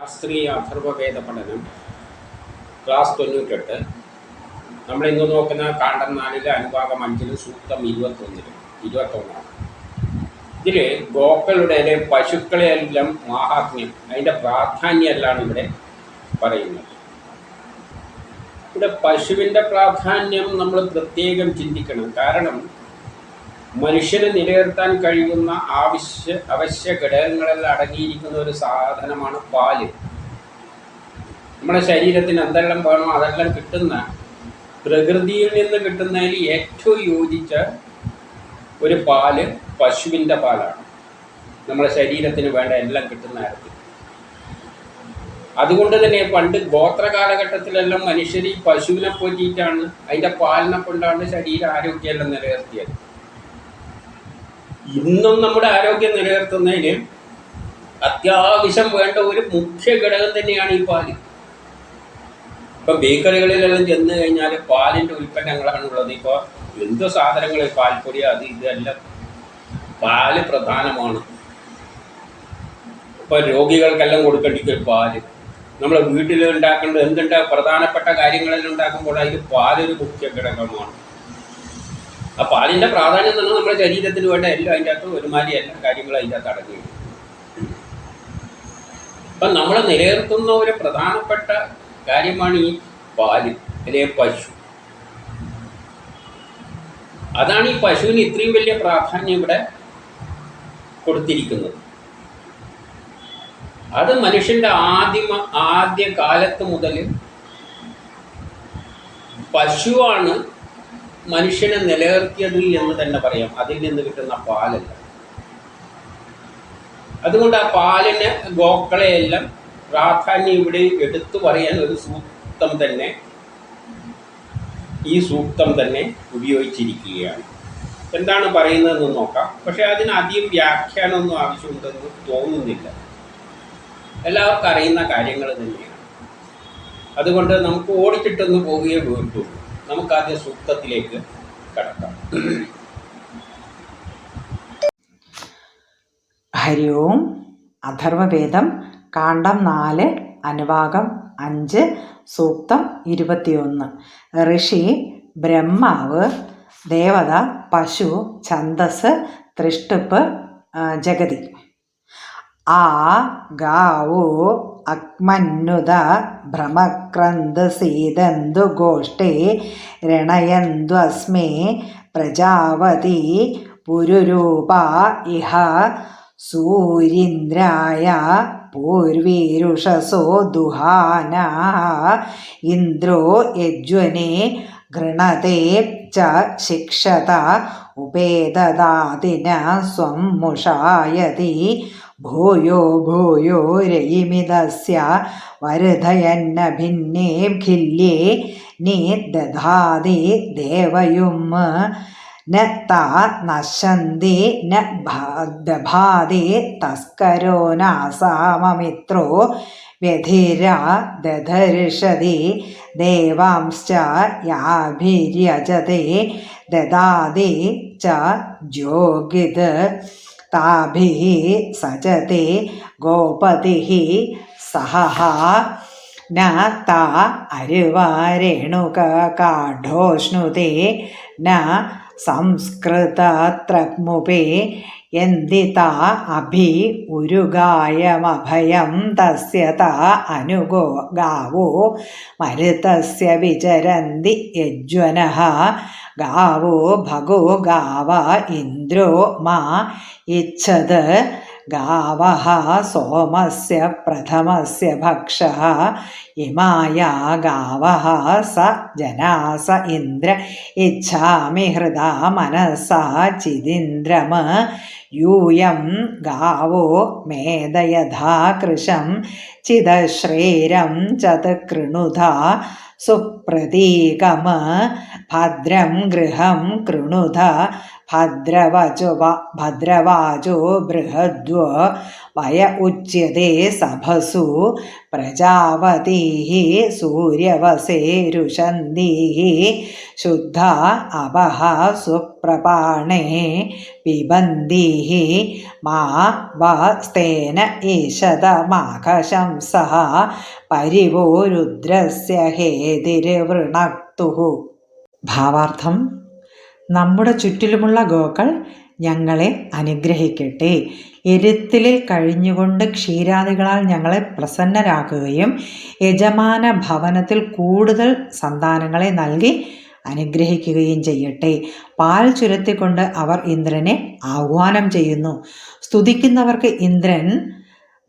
ശാസ്ത്രീയ അഥർവവേദ പഠനം ക്ലാസ് തൊണ്ണൂറ്റെട്ട്. നമ്മൾ ഇന്ന് നോക്കുന്ന കാണ്ഡം നാലിൽ അനുഭാഗം അഞ്ചിൽ സൂക്തം ഇരുപത്തൊന്നിൽ ഇരുപത്തൊന്നാണ്. ഇതിൽ ഗോക്കളുടെ പശുക്കളെല്ലാം മാഹാത്മ്യം അതിന്റെ പ്രാധാന്യമെല്ലാം ഇവിടെ പറയുന്നത്. ഇവിടെ പശുവിന്റെ പ്രാധാന്യം നമ്മൾ പ്രത്യേകം ചിന്തിക്കണം. കാരണം മനുഷ്യന് നിലനിർത്താൻ കഴിയുന്ന ആവശ്യ അവശ്യ ഘടകങ്ങളിൽ അടങ്ങിയിരിക്കുന്ന ഒരു സാധനമാണ് പാൽ. നമ്മുടെ ശരീരത്തിന് എന്തെല്ലാം വേണോ അതെല്ലാം കിട്ടുന്ന പ്രകൃതിയിൽ നിന്ന് കിട്ടുന്നതിൽ ഏറ്റവും യോജിച്ച ഒരു പാൽ പശുവിന്റെ പാലാണ്. നമ്മുടെ ശരീരത്തിന് വേണ്ട എല്ലാം കിട്ടുന്ന കാര്യത്തിൽ അതുകൊണ്ട് തന്നെ പണ്ട് ഗോത്ര കാലഘട്ടത്തിലെല്ലാം മനുഷ്യർ ഈ പശുവിനെ പോറ്റിയിട്ടാണ് അതിന്റെ പാലിനെ കൊണ്ടാണ് ശരീര ആരോഗ്യമെല്ലാം നിലനിർത്തിയത്. ഇന്നും നമ്മുടെ ആരോഗ്യം നിലനിർത്തുന്നതിന് അത്യാവശ്യം വേണ്ട ഒരു മുഖ്യ ഘടകം തന്നെയാണ് ഈ പാൽ. ഇപ്പം ബേക്കറികളിലെല്ലാം ചെന്ന് കഴിഞ്ഞാൽ പാലിന്റെ ഉൽപ്പന്നങ്ങളാണ് ഉള്ളത് ഇപ്പോൾ എന്ത് സാധനങ്ങൾ പാൽപ്പൊടി അത് ഇതെല്ലാം പാൽ പ്രധാനമാണ്. ഇപ്പോൾ രോഗികൾക്കെല്ലാം കൊടുക്കേണ്ടിക്ക് പാൽ. നമ്മൾ വീട്ടിൽ ഉണ്ടാക്കേണ്ട എന്തുണ്ടാ പ്രധാനപ്പെട്ട കാര്യങ്ങളെല്ലാം ഉണ്ടാക്കുമ്പോൾ അതിൽ പാലൊരു മുഖ്യ ഘടകമാണ്. ആ പാലിന്റെ പ്രാധാന്യം തന്നെ നമ്മുടെ ശരീരത്തിന് വേണ്ട എല്ലാം അതിന്റെ അകത്ത് ഒരുമാതിരി എല്ലാ കാര്യങ്ങളും അതിന്റെ അകത്ത് അടങ്ങുകയും അപ്പം നമ്മൾ നിലനിർത്തുന്ന ഒരു പ്രധാനപ്പെട്ട കാര്യമാണ് ഈ പാൽ അല്ലെ പശു. അതാണ് ഈ പശുവിന് ഇത്രയും വലിയ പ്രാധാന്യം ഇവിടെ കൊടുത്തിരിക്കുന്നത്. അത് മനുഷ്യന്റെ ആദിമ ആദ്യ കാലത്ത് മുതൽ പശുവാണ് മനുഷ്യനെ നിലനിർത്തിയത് എന്ന് തന്നെ പറയാം. അതിൽ നിന്ന് കിട്ടുന്ന പാലല്ല. അതുകൊണ്ട് ആ പാലിന് ഗോക്കളെയെല്ലാം പ്രാധാന്യം ഇവിടെ എടുത്തു പറയാൻ ഒരു സൂക്തം തന്നെ ഈ സൂക്തം തന്നെ ഉപയോഗിച്ചിരിക്കുകയാണ്. എന്താണ് പറയുന്നതെന്ന് നോക്കാം. പക്ഷെ അതിന് അധികം വ്യാഖ്യാനമൊന്നും ആവശ്യമുണ്ടെന്ന് തോന്നുന്നില്ല. എല്ലാവർക്കും അറിയുന്ന കാര്യങ്ങൾ തന്നെയാണ്. അതുകൊണ്ട് നമുക്ക് ഓടിച്ചിട്ടൊന്ന് പോവുകയേ വേണ്ടുള്ളൂ. നമുക്ക് ആദ്യം സൂക്തത്തിലേക്ക് കടക്കാം. ഹരി ഓം അഥർവവേദം കാണ്ഡം നാല് അനുഭാഗം അഞ്ച് സൂക്തം ഇരുപത്തിയൊന്ന്. ഋഷി ബ്രഹ്മാവ് ദേവത പശു ഛന്ദസ് തൃഷ്ടിപ്പ് ജഗതി. ആ ഗാവോ അക്മന്നുത ഭ്രമക്രന്ത് സീതന്തു ഗോഷ്ടേ രണയന്തു അസ്മേ പ്രജാവതി പുരുരൂപ ഇഹ സൂരീന്ദ്രായ പൂർവീരുഷസോ ദുഹാന ഇന്ദ്രോ യജ്വനെ ഗൃണത്തെ ച ശിക്ഷത ഉപേദദാതിന സ്വം മുഷായതി ഭൂയോ ഭൂയോ രയിമിതസ്യ വരുധയന്ന ഭിന്നേ ഖില്യേ നീ ദധാതി ദേവയും. ന താ നശന്തി ന ദഭാതി തസ്കരോ നാസാമമിത്രോ വ്യധിര ദധരിഷതി ദേവാംശ്ച യാഭിര്യജതി ദദാതി ച ജ്യോഗിത്. ताभिः सजते गोपतिः सहः। न ता अरिवारेणुककाढोष्णुते न ന എന്തിത അഭി ഉരുഗായമഭയം തസ്യത അനുഗോ ഗാവോ മരുതസ്യ വിചരന്തി യജ്വന ഗാവോ ഭഗോ ഗാവ ഇന്ദ്രോ മാ ഇച്ഛത് गावः सोमस्य प्रथमस्य भक्षः इमाया गावः स जनास इन्द्र इच्छामि हृदा मनसा चिदिन्द्रम യൂയം ഗാവോ മേധയഥാ കൃശം ചിതശ്രേരം ചതകൃണുധ സുപ്രതീകമ ഭദ്രം ഗൃഹം കൃണുധ ഭദ്രവചോ ഭദ്രവാചോ ബൃഹദ്വ വയ ഉച്യത്തെ സഭസു പ്രജാവതീ സൂര്യവസേരുഷന്തീ ശുദ്ധ അപഹ സുപ്രപാണേ പിബന്തി മാ വസ്തേന ഈശതമാകശംസः പരിവോ രുദ്രസ്യ ഹേതിർവൃണക്തുः ഭാവാർത്ഥം നമ്മുടെ ചുറ്റിലുമുള്ള ഗോക്കൾ ഞങ്ങളെ അനുഗ്രഹിക്കട്ടെ. എരുത്തിലിൽ കഴിഞ്ഞുകൊണ്ട് ക്ഷീരാദികളാൽ ഞങ്ങളെ പ്രസന്നരാക്കുകയും യജമാന ഭവനത്തിൽ കൂടുതൽ സന്താനങ്ങളെ നൽകി അനുഗ്രഹിക്കുകയും ചെയ്യട്ടെ. പാൽ ചുരത്തിക്കൊണ്ട് അവർ ഇന്ദ്രനെ ആഹ്വാനം ചെയ്യുന്നു. സ്തുതിക്കുന്നവർക്ക് ഇന്ദ്രൻ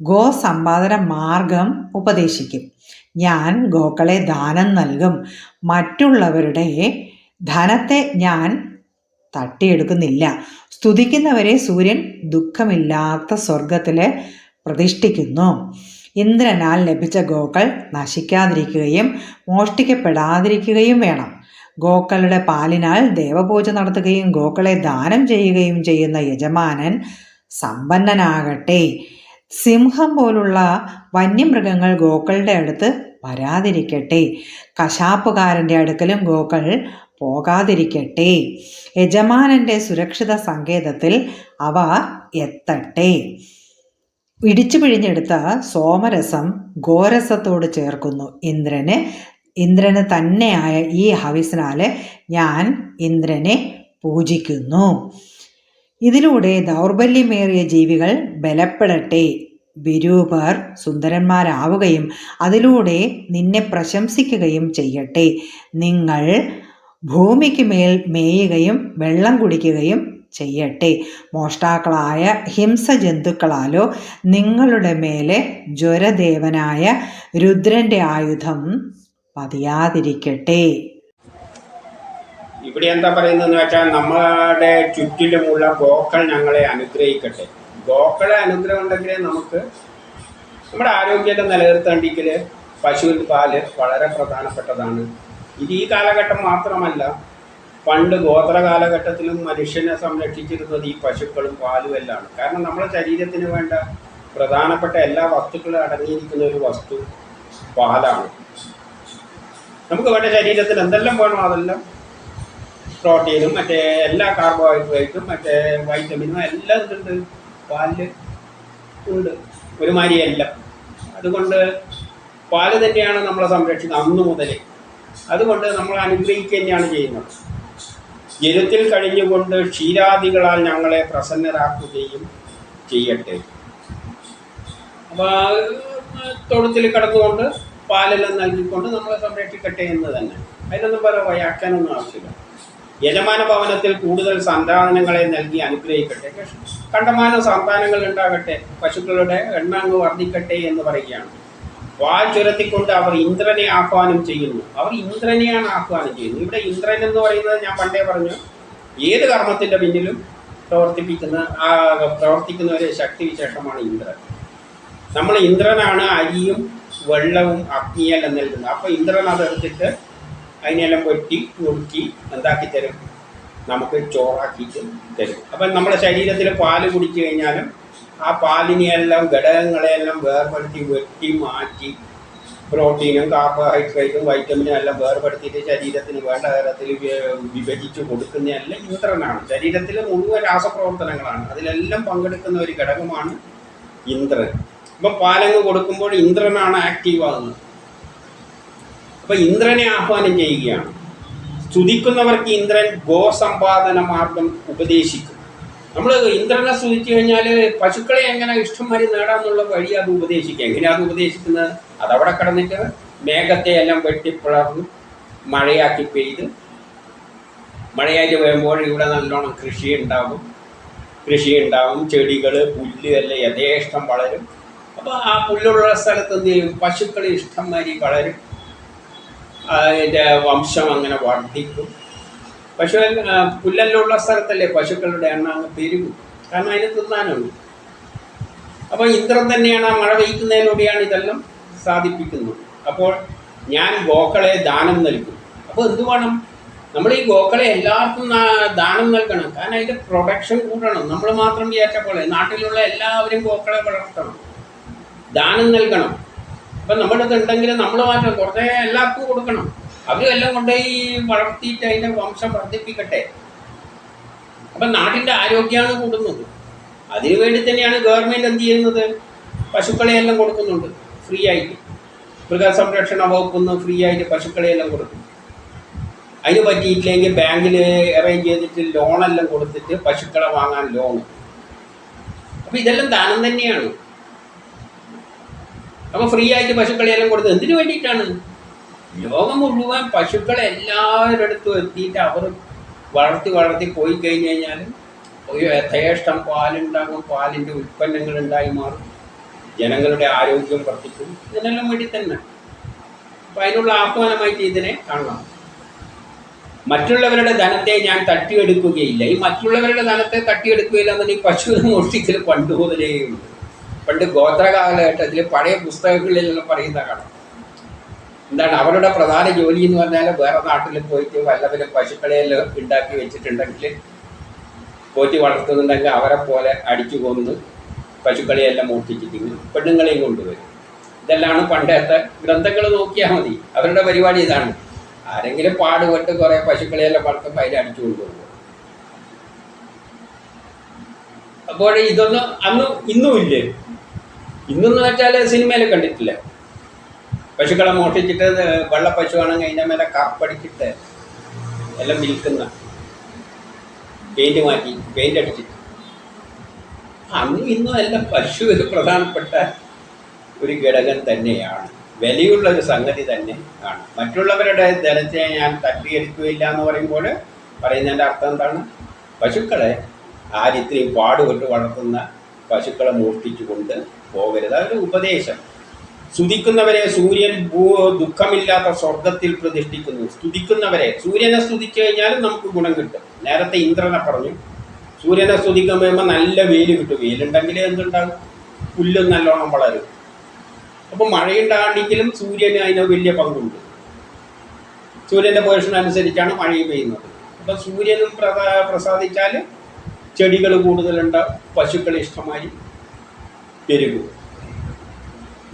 ഗോസമ്പാദന മാർഗം ഉപദേശിക്കും. ഞാൻ ഗോക്കളെ ദാനം നൽകും. മറ്റുള്ളവരുടെ ധനത്തെ ഞാൻ തട്ടിയെടുക്കുന്നില്ല. സ്തുതിക്കുന്നവരെ സൂര്യൻ ദുഃഖമില്ലാത്ത സ്വർഗത്തിൽ പ്രതിഷ്ഠിക്കുന്നു. ഇന്ദ്രനാൽ ലഭിച്ച ഗോക്കൾ നശിക്കാതിരിക്കുകയും മോഷ്ടിക്കപ്പെടാതിരിക്കുകയും വേണം. ഗോക്കളുടെ പാലിനാൽ ദേവപൂജ നടത്തുകയും ഗോക്കളെ ദാനം ചെയ്യുകയും ചെയ്യുന്ന യജമാനൻ സമ്പന്നനാകട്ടെ. സിംഹം പോലുള്ള വന്യമൃഗങ്ങൾ ഗോക്കളുടെ അടുത്ത് വരാതിരിക്കട്ടെ. കശാപ്പുകാരന്റെ അടുക്കലും ഗോക്കൾ പോകാതിരിക്കട്ടെ. യജമാനന്റെ സുരക്ഷിത സങ്കേതത്തിൽ അവ എത്തട്ടെ. ഇടിച്ചു പിഴിഞ്ഞെടുത്ത സോമരസം ഗോരസത്തോട് ചേർക്കുന്നു. ഇന്ദ്രന് ഇന്ദ്രന് തന്നെയായ ഈ ഹവിസിനാല് ഞാൻ ഇന്ദ്രനെ പൂജിക്കുന്നു. ഇതിലൂടെ ദൗർബല്യമേറിയ ജീവികൾ ബലപ്പെടട്ടെ. വിരൂപർ സുന്ദരന്മാരാവുകയും അതിലൂടെ നിന്നെ പ്രശംസിക്കുകയും ചെയ്യട്ടെ. നിങ്ങൾ ഭൂമിക്ക് മേൽ മേയുകയും വെള്ളം കുടിക്കുകയും ചെയ്യട്ടെ. മോഷ്ടാക്കളായ ഹിംസ ജന്തുക്കളാലോ നിങ്ങളുടെ മേലെ ജ്വരദേവനായ രുദ്രന്റെ ആയുധം പതിയാതിരിക്കട്ടെ. ഇവിടെ എന്താ പറയുന്നതെന്ന് വെച്ചാൽ നമ്മുടെ ചുറ്റിലുമുള്ള ഗോക്കൾ ഞങ്ങളെ അനുഗ്രഹിക്കട്ടെ. ഗോക്കളെ അനുഗ്രഹം ഉണ്ടെങ്കിലേ നമുക്ക് നമ്മുടെ ആരോഗ്യത്തെ നിലനിർത്തേണ്ടെങ്കിൽ പശുവിന്റെ പാൽ വളരെ പ്രധാനപ്പെട്ടതാണ്. ഇത് ഈ കാലഘട്ടം മാത്രമല്ല പണ്ട് ഗോത്ര കാലഘട്ടത്തിലും മനുഷ്യനെ സംരക്ഷിച്ചിരുന്നത് ഈ പശുക്കളും പാലും എല്ലാം കാരണം നമ്മുടെ ശരീരത്തിന് വേണ്ട പ്രധാനപ്പെട്ട എല്ലാ വസ്തുക്കളും അടങ്ങിയിരിക്കുന്ന ഒരു വസ്തു പാലാണ്. നമുക്ക് വേണ്ട ശരീരത്തിൽ എന്തെല്ലാം വേണോ അതെല്ലാം പ്രോട്ടീനും മറ്റേ എല്ലാ കാർബോഹൈഡ്രേറ്റും മറ്റേ വൈറ്റമിനും എല്ലാം ഇതുണ്ട്. പാലിൽ ഉണ്ട്. ഒരുമാതിരി എല്ലാം. അതുകൊണ്ട് പാൽ തന്നെയാണ് നമ്മളെ സംരക്ഷിക്കുന്നത് അന്നു മുതലേ. അതുകൊണ്ട് നമ്മൾ അനുഗ്രഹിക്കുക തന്നെയാണ് ചെയ്യുന്നത്. ജലത്തിൽ കഴിഞ്ഞുകൊണ്ട് ക്ഷീരാദികളാൽ ഞങ്ങളെ പ്രസന്നരാക്കുകയും ചെയ്യട്ടെ. അപ്പോൾ തൊഴുത്തിൽ കിടന്നുകൊണ്ട് പാലെല്ലാം നൽകിക്കൊണ്ട് നമ്മളെ സംരക്ഷിക്കട്ടെ എന്ന് തന്നെ. അതിനൊന്നും പല വയാക്കാനൊന്നും ആവശ്യമില്ല. യജമാന ഭവനത്തിൽ കൂടുതൽ സന്താനങ്ങളെ നൽകി അനുഗ്രഹിക്കട്ടെ. കണ്ടമാന സന്താനങ്ങൾ ഉണ്ടാകട്ടെ. പശുക്കളുടെ എണ്ണ അങ്ങ് വർദ്ധിക്കട്ടെ എന്ന് പറയുകയാണ്. വാൽ ചുരത്തിക്കൊണ്ട് അവർ ഇന്ദ്രനെ ആഹ്വാനം ചെയ്യുന്നു. അവർ ഇന്ദ്രനെയാണ് ആഹ്വാനം ചെയ്യുന്നത്. ഇവിടെ ഇന്ദ്രൻ എന്ന് പറയുന്നത് ഞാൻ പണ്ടേ പറഞ്ഞു ഏത് കർമ്മത്തിന്റെ പിന്നിലും പ്രവർത്തിപ്പിക്കുന്ന ആ പ്രവർത്തിക്കുന്ന ഒരു ശക്തി വിശേഷമാണ് ഇന്ദ്രൻ. നമ്മൾ ഇന്ദ്രനാണ് അരിയും വെള്ളവും അഗ്നിയെല്ലാം നൽകുന്നത്. അപ്പോൾ ഇന്ദ്രൻ അതെടുത്തിട്ട് അതിനെല്ലാം വെട്ടി നുറുക്കി എന്താക്കി തരും? നമുക്ക് ചോറാക്കിയിട്ട് തരും. അപ്പം നമ്മുടെ ശരീരത്തിൽ പാൽ കുടിച്ചു കഴിഞ്ഞാലും ആ പാലിനെയെല്ലാം ഘടകങ്ങളെയെല്ലാം വേർപെടുത്തി വെട്ടി മാറ്റി പ്രോട്ടീനും കാർബോഹൈഡ്രേറ്റും വൈറ്റമിനും എല്ലാം വേർപെടുത്തിയിട്ട് ശരീരത്തിന് വേണ്ട തരത്തിൽ വിഭജിച്ച് കൊടുക്കുന്നതെല്ലാം ഇന്ദ്രനാണ്. ശരീരത്തിലെ മുഴുവൻ രാസപ്രവർത്തനങ്ങളാണ്. അതിലെല്ലാം പങ്കെടുക്കുന്ന ഒരു ഘടകമാണ് ഇന്ദ്രൻ. ഇപ്പം പാലങ്ങ് കൊടുക്കുമ്പോൾ ഇന്ദ്രനാണ് ആക്റ്റീവ് ആകുന്നത് അപ്പം ഇന്ദ്രനെ ആഹ്വാനം ചെയ്യുകയാണ്. സ്തുതിക്കുന്നവർക്ക് ഇന്ദ്രൻ ഗോസമ്പാദന മാർഗം ഉപദേശിക്കും. നമ്മൾ ഇന്ദ്രനെ സ്തുതിച്ചു കഴിഞ്ഞാൽ പശുക്കളെ എങ്ങനെ ഇഷ്ടംമാരി നേടാന്നുള്ള വഴി അത് ഉപദേശിക്കുക. എങ്ങനെയാണ് അത് ഉപദേശിക്കുന്നത്? അതവിടെ കിടന്നിട്ട് മേഘത്തെ എല്ലാം വെട്ടിപ്പിളർന്ന് മഴയാക്കി പെയ്ത് മഴയായിട്ട് വരുമ്പോൾ ഇവിടെ നല്ലോണം കൃഷി ഉണ്ടാകും കൃഷി ഉണ്ടാകും ചെടികൾ പുല്ല് എല്ലാം യഥേഷ്ടം വളരും. അപ്പോൾ ആ പുല്ലുള്ള സ്ഥലത്ത് എന്ത് ചെയ്യും? പശുക്കൾ ഇഷ്ടംമാതിരി വളരും. അതിന്റെ വംശം അങ്ങനെ വർദ്ധിക്കും. പശു പുല്ലല്ലുള്ള സ്ഥലത്തല്ലേ പശുക്കളുടെ എണ്ണ അങ്ങ് കാരണം അതിന് തിന്നാനുള്ളൂ അപ്പോൾ ഇന്ദ്രൻ തന്നെയാണ് ആ മഴ പെയ്ക്കുന്നതിലൂടെയാണ് ഇതെല്ലാം സാധിപ്പിക്കുന്നത്. അപ്പോൾ ഞാൻ ഗോക്കളെ ദാനം നൽകും. അപ്പോൾ എന്ത് വേണം? നമ്മൾ ഈ ഗോക്കളെ എല്ലാവർക്കും ദാനം നൽകണം. കാരണം അതിന്റെ പ്രൊഡക്ഷൻ കൂടണം. നമ്മൾ മാത്രം വിചാരിച്ച പോലെ നാട്ടിലുള്ള എല്ലാവരും ഗോക്കളെ വളർത്തണം. ദാനം നൽകണം. അപ്പം നമ്മുടെ അടുത്ത് ഉണ്ടെങ്കിൽ നമ്മൾ മാറ്റം കുറേ എല്ലാവർക്കും കൊടുക്കണം. അവരെല്ലാം കൊണ്ടുപോയി വളർത്തിയിട്ട് അതിന്റെ വംശം വർദ്ധിപ്പിക്കട്ടെ. അപ്പം നാട്ടിന്റെ ആരോഗ്യമാണ് കൂടുന്നത്. അതിനു വേണ്ടി തന്നെയാണ് ഗവൺമെന്റ് എന്ത് ചെയ്യുന്നത്? പശുക്കളെ എല്ലാം കൊടുക്കുന്നുണ്ട്. ഫ്രീ ആയിട്ട്. മൃഗസംരക്ഷണ വകുപ്പിൽ നിന്ന് ഫ്രീ ആയിട്ട് പശുക്കളെ എല്ലാം കൊടുക്കും. അതിന് പറ്റിയിട്ടില്ലെങ്കിൽ ബാങ്കിൽ അറേഞ്ച് ചെയ്തിട്ട് ലോണെല്ലാം കൊടുത്തിട്ട് പശുക്കളെ വാങ്ങാൻ ലോൺ അപ്പം ഇതെല്ലാം ദാനം തന്നെയാണ്. അപ്പോൾ ഫ്രീ ആയിട്ട് പശുക്കളെയെല്ലാം കൊടുത്തത്. എന്തിനു വേണ്ടിയിട്ടാണ്? ലോകം മുഴുവൻ പശുക്കളെ എല്ലാവരുടെ അടുത്തും എത്തിയിട്ട് അവർ വളർത്തി വളർത്തി പോയി കഴിഞ്ഞു കഴിഞ്ഞാൽ യഥേഷ്ടം പാലുണ്ടാകും പാലിന്റെ ഉൽപ്പന്നങ്ങൾ ഉണ്ടായി മാറും ജനങ്ങളുടെ ആരോഗ്യം വർദ്ധിക്കും. ഇതിനെല്ലാം വേണ്ടി തന്നെ. അപ്പം അതിനുള്ള ആഹ്വാനമായിട്ട് ഇതിനെ കാണണം. മറ്റുള്ളവരുടെ ധനത്തെ ഞാൻ തട്ടിയെടുക്കുകയില്ല. ഈ മറ്റുള്ളവരുടെ ധനത്തെ തട്ടിയെടുക്കുകയില്ല എന്നാൽ ഈ പശുവിനെ മോഷ്ടിക്കൽ പണ്ട് മുതലേ ഉണ്ട് പണ്ട് ഗോത്ര കാലഘട്ടത്തിൽ പഴയ പുസ്തകങ്ങളിലെല്ലാം പറയുന്ന കാണാം. എന്താണ് അവരുടെ പ്രധാന ജോലി എന്ന് പറഞ്ഞാൽ വേറെ നാട്ടിൽ പോയിട്ട് വല്ലവരും പശുക്കളെല്ലാം ഉണ്ടാക്കി വെച്ചിട്ടുണ്ടെങ്കിൽ പോറ്റി വളർത്തുന്നുണ്ടെങ്കിൽ അവരെ പോലെ അടിച്ചു കൊന്ന് പശുക്കളെയെല്ലാം മോഷ്ടിച്ചിട്ട് പെണ്ണുങ്ങളെയും കൊണ്ടുവരും. ഇതെല്ലാമാണ് പണ്ടത്തെ ഗ്രന്ഥങ്ങൾ നോക്കിയാൽ മതി. അവരുടെ പരിപാടി ഇതാണ്. ആരെങ്കിലും പാടുപെട്ട് കുറേ പശുക്കളെയെല്ലാം വളർത്തുമ്പോൾ അതിനെ അടിച്ചു കൊണ്ടുപോകും അപ്പോൾ ഇതൊന്നും അന്ന് ഇന്നും ഇല്ലേ ഇന്നെന്ന് വെച്ചാൽ സിനിമയിൽ കണ്ടിട്ടില്ല? പശുക്കളെ മോഷ്ടിച്ചിട്ട് വെള്ള പശുവാണെങ്കിൽ അതിന്റെ മേലെ കപ്പടിച്ചിട്ട് എല്ലാം വിൽക്കുന്ന പെയിന്റ് മാറ്റി പെയിന്റ് അടിച്ചിട്ട്. അന്നും ഇന്നും എല്ലാം പശു ഒരു പ്രധാനപ്പെട്ട ഒരു ഘടകം തന്നെയാണ്. വിലയുള്ള ഒരു സംഗതി തന്നെ ആണ്. മറ്റുള്ളവരുടെ ധനത്തെ ഞാൻ തട്ടിയെടുക്കുകയില്ല എന്ന് പറയുമ്പോൾ പറയുന്നതിന്റെ അർത്ഥം എന്താണ്? പശുക്കളെ ആരിത്രയും പാടുപെട്ട് വളർത്തുന്ന പശുക്കളെ മോഷ്ടിച്ചു കൊണ്ട് പോകരുത്. അതൊരു ഉപദേശം. സ്തുതിക്കുന്നവരെ സൂര്യൻ ദുഃഖമില്ലാത്ത സ്വർഗത്തിൽ പ്രതിഷ്ഠിക്കുന്നു. സ്തുതിക്കുന്നവരെ സൂര്യനെ സ്തുതിച്ചു കഴിഞ്ഞാലും നമുക്ക് ഗുണം കിട്ടും. നേരത്തെ ഇന്ദ്രനെ പറഞ്ഞു സൂര്യനെ സ്തുതിക്കുമ്പോൾ നല്ല വെയിൽ കിട്ടും. വെയിലുണ്ടെങ്കിൽ എന്തുണ്ടാകും? പുല്ലും നല്ലോണം വളരും. അപ്പോൾ മഴയുണ്ടാകണമെങ്കിലും സൂര്യന് അതിന് വലിയ പങ്കുണ്ട്. സൂര്യന്റെ പൊസിഷൻ അനുസരിച്ചാണ് മഴയും പെയ്യുന്നത്. അപ്പം സൂര്യനും പ്രസാ പ്രസാദിച്ചാൽ ചെടികൾ കൂടുതലുണ്ടാവും പശുക്കൾ ഇഷ്ടമായി പെരുകും.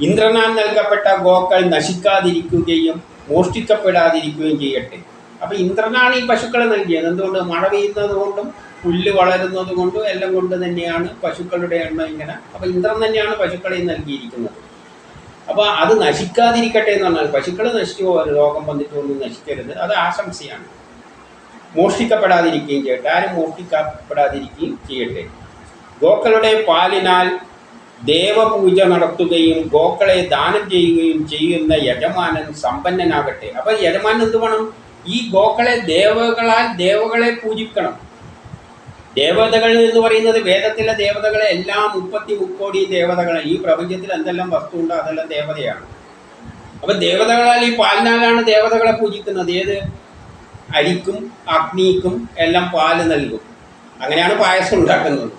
ഇന്ദ്രനാൽ നൽകപ്പെട്ട ഗോക്കൾ നശിക്കാതിരിക്കുകയും മോഷ്ടിക്കപ്പെടാതിരിക്കുകയും ചെയ്യട്ടെ. അപ്പൊ ഇന്ദ്രനാണ് ഈ പശുക്കളെ നൽകിയത്. എന്തുകൊണ്ട്? മഴ പെയ്യുന്നത് കൊണ്ടും പുല്ല് വളരുന്നത് കൊണ്ടും എല്ലാം കൊണ്ട് തന്നെയാണ് പശുക്കളുടെ എണ്ണം ഇങ്ങനെ. അപ്പൊ ഇന്ദ്രൻ തന്നെയാണ് പശുക്കളെ നൽകിയിരിക്കുന്നത്. അപ്പൊ അത് നശിക്കാതിരിക്കട്ടെ എന്ന് പറഞ്ഞാൽ പശുക്കൾ നശിച്ചു രോഗം വന്നിട്ട് ഒന്നും നശിക്കരുത്. അത് ആശംസയാണ്. മോഷ്ടിക്കപ്പെടാതിരിക്കുകയും ചെയ്യട്ടെ. ആരും മോഷ്ടിക്കപ്പെടാതിരിക്കുകയും ചെയ്യട്ടെ. ഗോക്കളുടെ പാലിനാൽ ദേവപൂജ നടത്തുകയും ഗോക്കളെ ദാനം ചെയ്യുകയും ചെയ്യുന്ന യജമാനൻ സമ്പന്നനാകട്ടെ. അപ്പൊ യജമാനൻ എന്ത് വേണം? ഈ ഗോക്കളെ ദേവകളാൽ ദേവകളെ പൂജിക്കണം. ദേവതകൾ എന്ന് പറയുന്നത് വേദത്തിലെ ദേവതകളെ എല്ലാം മുപ്പത്തി മുക്കോടി ദേവതകളെ. ഈ പ്രപഞ്ചത്തിൽ എന്തെല്ലാം വസ്തുണ്ടോ അതെല്ലാം ദേവതയാണ്. അപ്പൊ ദേവതകളാൽ ഈ പാലിനാലാണ് ദേവതകളെ പൂജിക്കുന്നത്. ഏത്? അരിക്കും അഗ്നിക്കും എല്ലാം പാൽ നൽകും. അങ്ങനെയാണ് പായസം ഉണ്ടാക്കുന്നത്.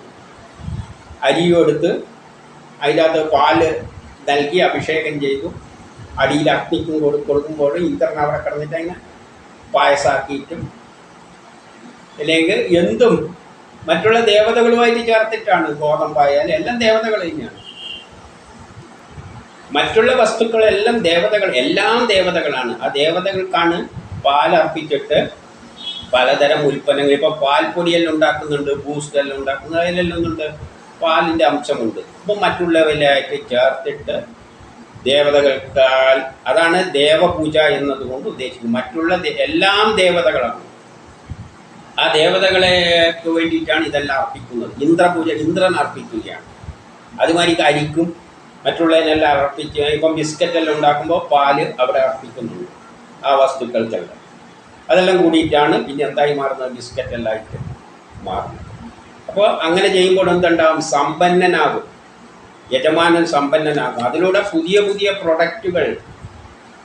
അരിയും എടുത്ത് അതിനകത്ത് പാൽ നൽകി അഭിഷേകം ചെയ്തു. അടിയിൽ അഗ്നിക്കും കൊടു കൊടുക്കുമ്പോൾ ഇന്ദ്രൻ അവിടെ കിടന്നിട്ട് അതിനെ പായസാക്കിയിട്ടും. അല്ലെങ്കിൽ എന്തും മറ്റുള്ള ദേവതകളുമായിട്ട് ചേർത്തിട്ടാണ് ഗോതമ്പായാലും എല്ലാം ദേവതകൾ തന്നെയാണ്. മറ്റുള്ള വസ്തുക്കളെല്ലാം ദേവതകൾ എല്ലാം ദേവതകളാണ്. ആ ദേവതകൾക്കാണ് പാൽ അർപ്പിച്ചിട്ട് പലതരം ഉൽപ്പന്നങ്ങൾ. ഇപ്പോൾ പാൽപ്പൊടിയെല്ലാം ഉണ്ടാക്കുന്നുണ്ട് ബൂസ്റ്റ് എല്ലാം ഉണ്ടാക്കുന്നത് അതിലെല്ലാം ഒന്നുണ്ട് പാലിന്റെ അംശമുണ്ട്. അപ്പോൾ മറ്റുള്ളവരിലേക്ക് ചേർത്തിട്ട് ദേവതകൾക്കാൽ അതാണ് ദേവപൂജ എന്നതുകൊണ്ട് ഉദ്ദേശിക്കുന്നത്. മറ്റുള്ള എല്ലാം ദേവതകളാണ്. ആ ദേവതകളെക്ക് വേണ്ടിയിട്ടാണ് ഇതെല്ലാം അർപ്പിക്കുന്നത്. ഇന്ദ്രപൂജ ഇന്ദ്രൻ അർപ്പിക്കുകയാണ്. അതുമാതിരി അരിക്കും. മറ്റുള്ളതിനെല്ലാം അർപ്പിച്ച് ഇപ്പം ബിസ്ക്കറ്റ് എല്ലാം ഉണ്ടാക്കുമ്പോൾ പാൽ അവിടെ അർപ്പിക്കുന്നുണ്ട്. ആ വസ്തുക്കൾക്കെല്ലാം. അതെല്ലാം കൂടിയിട്ടാണ് പിന്നെ എന്തായി മാറുന്നത്? ബിസ്ക്കറ്റ് എല്ലാം ആയിട്ട് മാറുന്നത്. അപ്പോൾ അങ്ങനെ ചെയ്യുമ്പോൾ എന്തുണ്ടാവും? സമ്പന്നനാകും. യജമാനൻ സമ്പന്നനാകും. അതിലൂടെ പുതിയ പുതിയ പ്രൊഡക്റ്റുകൾ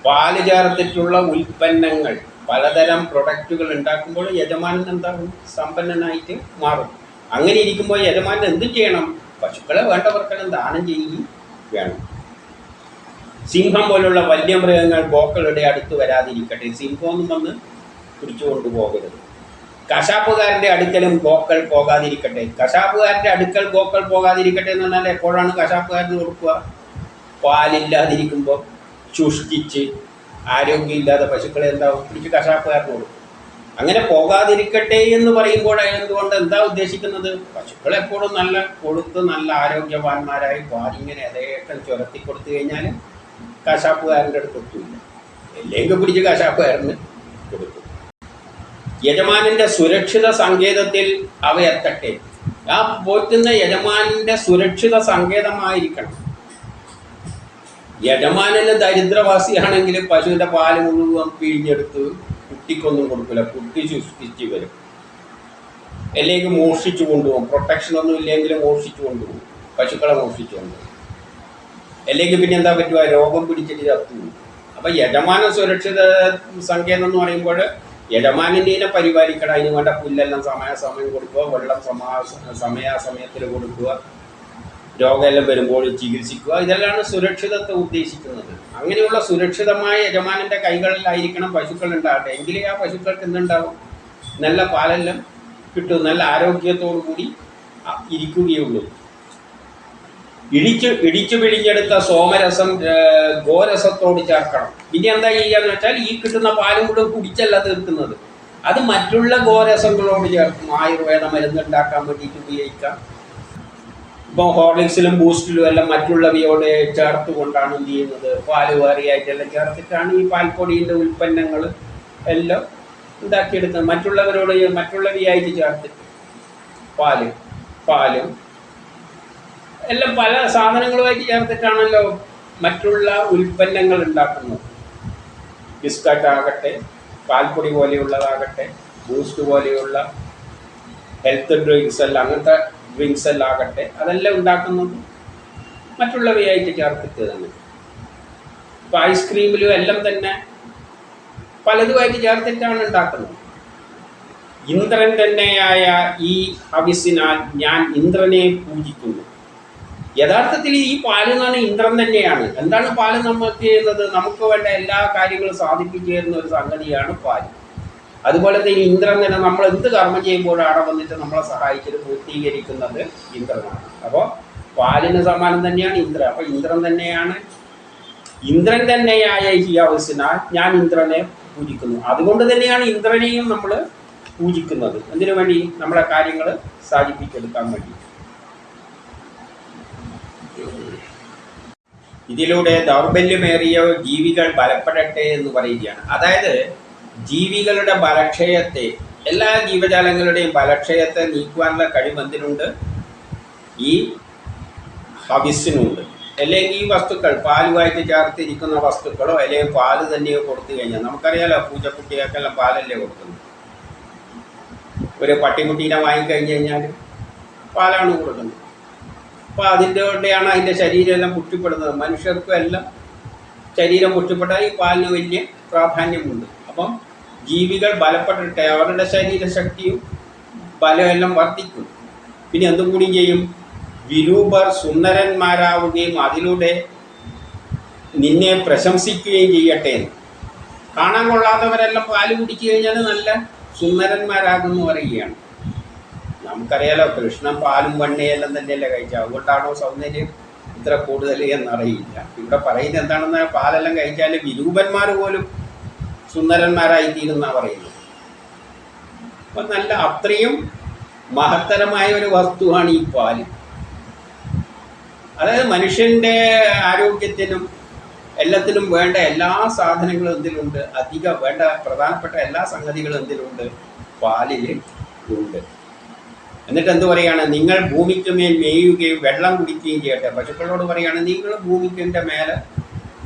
പാൽ ചേർത്തിട്ടുള്ള ഉൽപ്പന്നങ്ങൾ പലതരം പ്രൊഡക്റ്റുകൾ ഉണ്ടാക്കുമ്പോൾ യജമാനൻ എന്താകും? സമ്പന്നനായിട്ട് മാറും. അങ്ങനെ ഇരിക്കുമ്പോൾ യജമാനൻ എന്ത് ചെയ്യണം? പശുക്കളെ വേണ്ടവർക്കെല്ലാം ദാനം ചെയ്യുകയും വേണം. സിംഹം പോലുള്ള വന്യമൃഗങ്ങൾ ബോക്കളുടെ അടുത്ത് വരാതിരിക്കട്ടെ. സിംഹമൊന്നും വന്ന് പിടിച്ചു കൊണ്ടുപോകരുത് കശാപ്പുകാരന്റെ അടുക്കലും ഗോക്കൾ പോകാതിരിക്കട്ടെ. കശാപ്പുകാരന്റെ അടുക്കൽ ഗോക്കൾ പോകാതിരിക്കട്ടെ എന്ന് പറഞ്ഞാൽ എപ്പോഴാണ് കശാപ്പുകാരന് കൊടുക്കുക? പാലില്ലാതിരിക്കുമ്പോൾ ശുഷ്കിച്ച് ആരോഗ്യമില്ലാതെ പശുക്കളെ എന്താ പിടിച്ച് കശാപ്പുകാരന് കൊടുക്കും. അങ്ങനെ പോകാതിരിക്കട്ടെ എന്ന് പറയുമ്പോൾ എന്തുകൊണ്ട് എന്താ ഉദ്ദേശിക്കുന്നത്? പശുക്കൾ എപ്പോഴും നല്ല കൊടുത്ത് നല്ല ആരോഗ്യവാന്മാരായി പാലിങ്ങനെ യഥേഷ്ടം ചുരത്തി കൊടുത്തു കഴിഞ്ഞാൽ കശാപ്പുകാരന്റെ അടുത്ത് എത്തൂല്ല. അല്ലെങ്കിൽ പിടിച്ച് കശാപ്പുകാരന് കൊടുക്കും. യജമാനന്റെ സുരക്ഷിത സങ്കേതത്തിൽ അവ എത്തട്ടെ ആ പോറ്റുന്ന യജമാനന്റെ സുരക്ഷിത സങ്കേതമായിരിക്കണം. യജമാനന് ദരിദ്രവാസിയാണെങ്കിൽ പശുവിന്റെ പാൽ മുഴുവൻ പിഴിഞ്ഞെടുത്ത് കുട്ടിക്കൊന്നും കൊടുക്കില്ല കുട്ടി സൃഷ്ടിച്ച് വരും. അല്ലെങ്കിൽ മോഷ്ടിച്ചു കൊണ്ടുപോകും. പ്രൊട്ടക്ഷൻ ഒന്നും ഇല്ലെങ്കിൽ മോഷ്ടിച്ചു കൊണ്ടുപോകും. പശുക്കളെ മോഷ്ടിച്ചു കൊണ്ടുപോകും. അല്ലെങ്കിൽ പിന്നെ എന്താ പറ്റുക? രോഗം പിടിച്ചിട്ട് ചത്തു അപ്പൊ യജമാന സുരക്ഷിത സങ്കേതം എന്ന് പറയുമ്പോൾ യജമാനിനെ പരിപാലിക്കണം അതിന് വേണ്ട പുല്ലെല്ലാം സമയാസമയം കൊടുക്കുക വെള്ളം സമാ സമയാസമയത്തിൽ കൊടുക്കുക രോഗമെല്ലാം വരുമ്പോൾ ചികിത്സിക്കുക. ഇതെല്ലാം സുരക്ഷിതത്വം ഉദ്ദേശിക്കുന്നത്. അങ്ങനെയുള്ള സുരക്ഷിതമായ യജമാനന്റെ കൈകളിലായിരിക്കണം പശുക്കൾ ഉണ്ടാകട്ടെ. എങ്കിലേ ആ പശുക്കൾക്ക് എന്തുണ്ടാവും? നല്ല പാലെല്ലാം കിട്ടും. നല്ല ആരോഗ്യത്തോടു കൂടി ഇരിക്കുകയുള്ളൂ. ഇടിച്ചു ഇടിച്ചു പിഴിഞ്ഞെടുത്ത സോമരസം ഗോരസത്തോട് ചേർക്കണം. പിന്നെ എന്താ ചെയ്യാന്ന് വെച്ചാൽ ഈ കിട്ടുന്ന പാലും കൂടെ കുടിച്ചല്ല തീർക്കുന്നത്. അത് മറ്റുള്ള ഗോരസങ്ങളോട് ചേർക്കും. ആയുർവേദ മരുന്ന് ഉണ്ടാക്കാൻ വേണ്ടിയിട്ട് ഉപയോഗിക്കാം. ഇപ്പോൾ ഹോർലിക്സിലും ബൂസ്റ്റിലും എല്ലാം മറ്റുള്ളവയോട് ചേർത്ത് കൊണ്ടാണ് എന്ത് ചെയ്യുന്നത്? പാൽ വേറിയായിട്ടെല്ലാം ചേർത്തിട്ടാണ് ഈ പാൽപ്പൊടിയുടെ ഉൽപ്പന്നങ്ങൾ എല്ലാം ഉണ്ടാക്കിയെടുക്കുന്നത്. മറ്റുള്ളവരോട് മറ്റുള്ളവയായിട്ട് ചേർത്തിട്ട് പാൽ പാലും എല്ലാം പല സാധനങ്ങളുമായിട്ട് ചേർത്തിട്ടാണല്ലോ മറ്റുള്ള ഉൽപ്പന്നങ്ങൾ ഉണ്ടാക്കുന്നത്. ബിസ്ക്കറ്റ് ആകട്ടെ പാൽപ്പൊടി പോലെയുള്ളതാകട്ടെ ബൂസ്റ്റ് പോലെയുള്ള ഹെൽത്ത് ഡ്രിങ്ക്സ് എല്ലാം അങ്ങനത്തെ ഡ്രിങ്ക്സ് എല്ലാം ആകട്ടെ അതെല്ലാം ഉണ്ടാക്കുന്നത് മറ്റുള്ളവയായിട്ട് ചേർത്തിട്ട് തന്നെ ഇപ്പം ഐസ്ക്രീമിലും എല്ലാം തന്നെ പലതുമായിട്ട് ചേർത്തിട്ടാണ് ഉണ്ടാക്കുന്നത്. ഇന്ദ്രൻ തന്നെയായ ഈ ഹവിസിനാൽ ഞാൻ ഇന്ദ്രനെ പൂജിക്കുന്നു. യഥാർത്ഥത്തിൽ ഈ പാൽ എന്ന് പറഞ്ഞാൽ ഇന്ദ്രൻ തന്നെയാണ്. എന്താണ് പാൽ നമുക്ക് ചെയ്യുന്നത്? നമുക്ക് വേണ്ട എല്ലാ കാര്യങ്ങളും സാധിപ്പിച്ചു തരുന്ന ഒരു സംഗതിയാണ് പാൽ. അതുപോലെ തന്നെ ഇന്ദ്രൻ തന്നെ നമ്മൾ എന്ത് കർമ്മം ചെയ്യുമ്പോഴാണ് വന്നിട്ട് നമ്മളെ സഹായിച്ചത്? പൂർത്തീകരിക്കുന്നത് ഇന്ദ്രനാണ്. അപ്പോൾ പാലിന് സമാനം തന്നെയാണ് ഇന്ദ്രൻ. അപ്പോൾ ഇന്ദ്രൻ തന്നെയാണ്. ഇന്ദ്രൻ തന്നെയായ ഈ അവസ്ഥനാൽ ഞാൻ ഇന്ദ്രനെ പൂജിക്കുന്നു. അതുകൊണ്ട് തന്നെയാണ് ഇന്ദ്രനെയും നമ്മൾ പൂജിക്കുന്നത്. എന്തിനു വേണ്ടി? നമ്മളെ കാര്യങ്ങൾ സാധിപ്പിച്ചെടുക്കാൻ വേണ്ടി. ഇതിലൂടെ ദൗർബല്യമേറിയ ജീവികൾ ബലപ്പെടട്ടെ എന്ന് പറയുകയാണ്. അതായത് ജീവികളുടെ ബലക്ഷയത്തെ എല്ലാ ജീവജാലങ്ങളുടെയും ബലക്ഷയത്തെ നീക്കുവാനുള്ള കഴിവ് എന്തിനുണ്ട്? ഈ ഹവിസിനുണ്ട് അല്ലെങ്കിൽ ഈ വസ്തുക്കൾ പാലുമായിട്ട് ചേർത്തിരിക്കുന്ന വസ്തുക്കളോ അല്ലെങ്കിൽ പാൽ തന്നെയോ കൊടുത്തു കഴിഞ്ഞാൽ നമുക്കറിയാലോ പൂച്ചക്കുട്ടികൾക്കെല്ലാം പാലല്ലേ കൊടുക്കുന്നത്? ഒരു പട്ടിക്കുട്ടീനെ വാങ്ങിക്കഴിഞ്ഞ് കഴിഞ്ഞാൽ പാലാണ് കൊടുക്കുന്നത്. അപ്പോൾ അതിന്റെ കൊണ്ടാണ് അതിന്റെ ശരീരമെല്ലാം പുഷ്ടിപ്പെടുന്നത് മനുഷ്യർക്കും എല്ലാം ശരീരം പുഷ്ടിപ്പെട്ടാൽ ഈ പാലിന് വലിയ പ്രാധാന്യമുണ്ട്. അപ്പം ജീവികൾ ബലപ്പെട്ടിട്ട് അവരുടെ ശരീരശക്തിയും ബലമെല്ലാം വർദ്ധിക്കും. പിന്നെ എന്തും കൂടി ചെയ്യും? വിരൂപർ സുന്ദരന്മാരാവുകയും അതിലൂടെ നിന്നെ പ്രശംസിക്കുകയും ചെയ്യട്ടെ. കാണാൻ കൊള്ളാത്തവരെല്ലാം പാൽ കുടിച്ചു കഴിഞ്ഞാൽ നല്ല സുന്ദരന്മാരാകുമെന്ന് പറയുകയാണ്. നമുക്കറിയാലോ കൃഷ്ണൻ പാലും വെണ്ണയെല്ലാം തന്നെയല്ലേ കഴിച്ചത്. അതുകൊണ്ടാണോ സൗന്ദര്യം ഇത്ര കൂടുതൽ എന്നറിയില്ല. ഇവിടെ പറയുന്നത് എന്താണെന്ന് പാലെല്ലാം കഴിച്ചാൽ വിരൂപന്മാർ പോലും സുന്ദരന്മാരായി തീരുന്ന പറയുന്നത്. അപ്പം നല്ല അത്രയും മഹത്തരമായ ഒരു വസ്തുവാണ് ഈ പാൽ. അതായത് മനുഷ്യന്റെ ആരോഗ്യത്തിനും എല്ലാത്തിനും വേണ്ട എല്ലാ സാധനങ്ങളും എന്തിലുണ്ട്? അധികം വേണ്ട പ്രധാനപ്പെട്ട എല്ലാ സംഗതികളും എന്തിലുണ്ട്? പാലിൽ ഉണ്ട്. എന്നിട്ട് എന്ത് പറയാണ് നിങ്ങൾ ഭൂമിക്ക് മേൽ മേയുകയും വെള്ളം കുടിക്കുകയും ചെയ്യട്ടെ. പശുക്കളോട് പറയാണ് നിങ്ങൾ ഭൂമിക്കിന്റെ മേലെ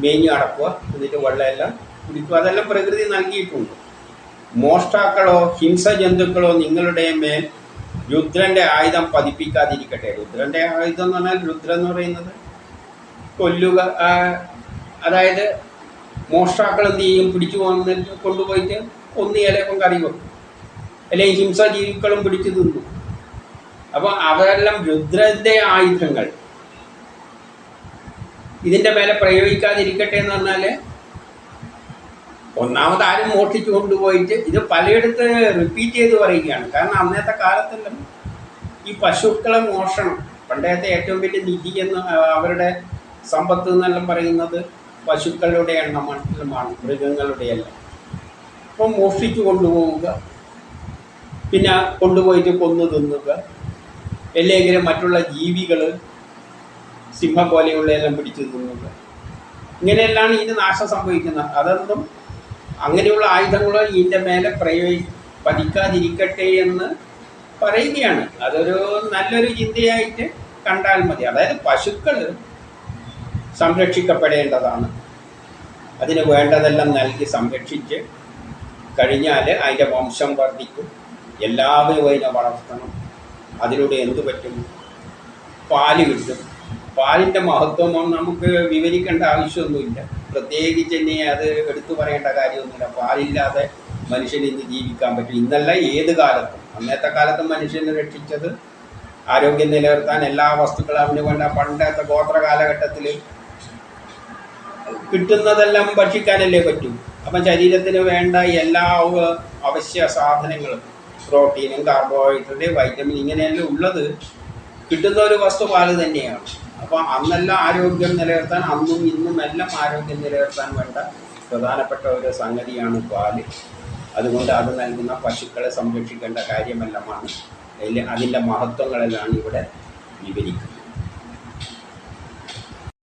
മേഞ്ഞു നടക്കുക എന്നിട്ട് വെള്ളമെല്ലാം കുടിക്കുക. അതെല്ലാം പ്രകൃതി നൽകിയിട്ടുണ്ട്. മോഷ്ടാക്കളോ ഹിംസ ജന്തുക്കളോ നിങ്ങളുടെ മേൽ രുദ്രന്റെ ആയുധം പതിപ്പിക്കാതിരിക്കട്ടെ. രുദ്രന്റെ ആയുധം എന്ന് പറഞ്ഞാൽ രുദ്രൻ എന്ന് പറയുന്നത് കൊല്ലുക അതായത് മോഷ്ടാക്കൾ എന്ത് ചെയ്യും? പിടിച്ചു വന്നിട്ട് കൊണ്ടുപോയിട്ട് ഒന്നിയാലേപ്പം കറി വെക്കും. അല്ലെങ്കിൽ ഹിംസജീവികളും പിടിച്ചു തിന്നു. അപ്പോൾ അവരെല്ലാം രുദ്രന്റെ ആയുധങ്ങൾ. ഇതിന്റെ മേലെ പ്രയോഗിക്കാതിരിക്കട്ടെ എന്ന് പറഞ്ഞാൽ ഒന്നാമത് ആരും മോഷ്ടിച്ചു കൊണ്ടുപോയിട്ട് ഇത് പലയിടത്ത് റിപ്പീറ്റ് ചെയ്ത് പറയുകയാണ്. കാരണം അന്നത്തെ കാലത്തെല്ലാം ഈ പശുക്കളെ മോഷണം പണ്ടത്തെ ഏറ്റവും വലിയ നിധി എന്ന് അവരുടെ സമ്പത്ത് എന്നെല്ലാം പറയുന്നത് പശുക്കളുടെ എണ്ണമാണ് മൃഗങ്ങളുടെയല്ല അപ്പം മോഷ്ടിച്ചു കൊണ്ടുപോവുക പിന്നെ കൊണ്ടുപോയിട്ട് കൊന്നു തിന്നുക. അല്ലെങ്കിൽ മറ്റുള്ള ജീവികൾ സിംഹം പോലെയുള്ള എല്ലാം പിടിച്ചു തിന്നുന്നത് ഇങ്ങനെയെല്ലാം ഇതിന് നാശം സംഭവിക്കുന്നത്. അതൊന്നും അങ്ങനെയുള്ള ആയുധങ്ങൾ ഇതിന്റെ മേലെ പ്രയോഗി പതിക്കാതിരിക്കട്ടെ എന്ന് പറയുകയാണ്. അതൊരു നല്ലൊരു ചിന്തയായിട്ട് കണ്ടാൽ മതി. അതായത് പശുക്കൾ സംരക്ഷിക്കപ്പെടേണ്ടതാണ്. അതിന് വേണ്ടതെല്ലാം നൽകി സംരക്ഷിച്ച് കഴിഞ്ഞാൽ അതിന്റെ വംശം വർദ്ധിക്കും. എല്ലാവരും അതിനെ വളർത്തണം. അതിലൂടെ എന്തു പറ്റും? പാൽ കിട്ടും. പാലിന്റെ മഹത്വം നമുക്ക് വിവരിക്കേണ്ട ആവശ്യമൊന്നുമില്ല. പ്രത്യേകിച്ച് ഇനി അത് എടുത്തു പറയേണ്ട കാര്യമൊന്നുമില്ല. പാലില്ലാതെ മനുഷ്യന് ഇന്ന് ജീവിക്കാൻ പറ്റും. ഇന്നല്ല ഏത് കാലത്തും. അന്നത്തെ കാലത്തും മനുഷ്യനെ രക്ഷിച്ചത് ആരോഗ്യം നിലനിർത്താൻ എല്ലാ വസ്തുക്കളും അവന് വേണ്ട. പണ്ടത്തെ ഗോത്ര കാലഘട്ടത്തിൽ കിട്ടുന്നതെല്ലാം ഭക്ഷിക്കാനല്ലേ പറ്റൂ. അപ്പം ശരീരത്തിന് വേണ്ട എല്ലാ അവ- അവശ്യ സാധനങ്ങളും പ്രോട്ടീനും കാർബോഹൈഡ്രേറ്റ് വൈറ്റമിൻ ഇങ്ങനെയെല്ലാം ഉള്ളത്. കിട്ടുന്ന ഒരു വസ്തു പാൽ തന്നെയാണ്. അപ്പോൾ അന്നെല്ലാം ആരോഗ്യം നിലനിർത്താൻ അന്നും ഇന്നും എല്ലാം ആരോഗ്യം നിലനിർത്താൻ വേണ്ട പ്രധാനപ്പെട്ട ഒരു സംഗതിയാണ് പാൽ. അതുകൊണ്ട് അത് നൽകുന്ന പശുക്കളെ സംരക്ഷിക്കേണ്ട കാര്യമെല്ലാമാണ്. അതിന്റെ മഹത്വങ്ങളെല്ലാം ഇവിടെ വിവരിക്കുന്നത്.